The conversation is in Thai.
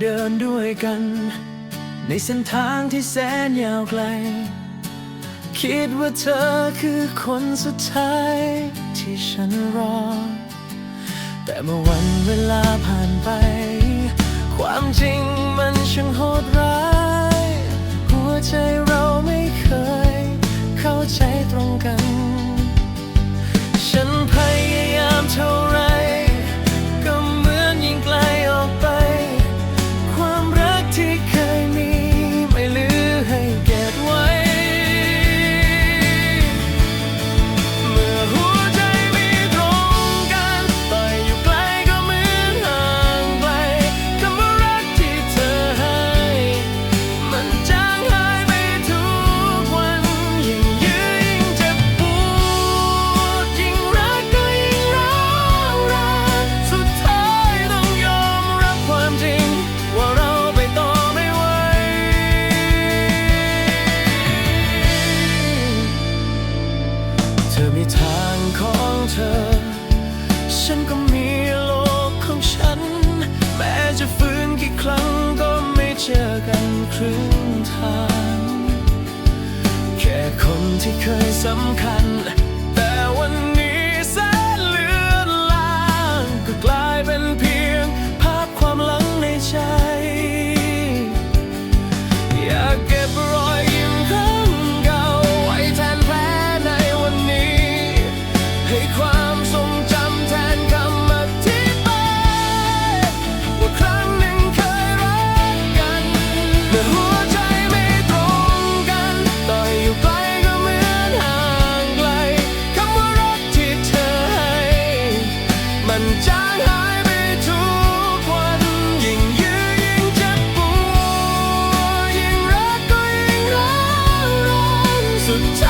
เดินด้วยกัน ในเส้นทางที่แสนยาวไกล คิดว่าเธอคือคนสุดท้ายที่ฉันรอ แต่เมื่อวันเวลาผ่านไป ความจริงมันช่างโหดร้าย หัวใจเราไม่เคย เข้าใจตรงกัน จอกันครึ่งทาง แค่คนที่เคยสำคัญ so.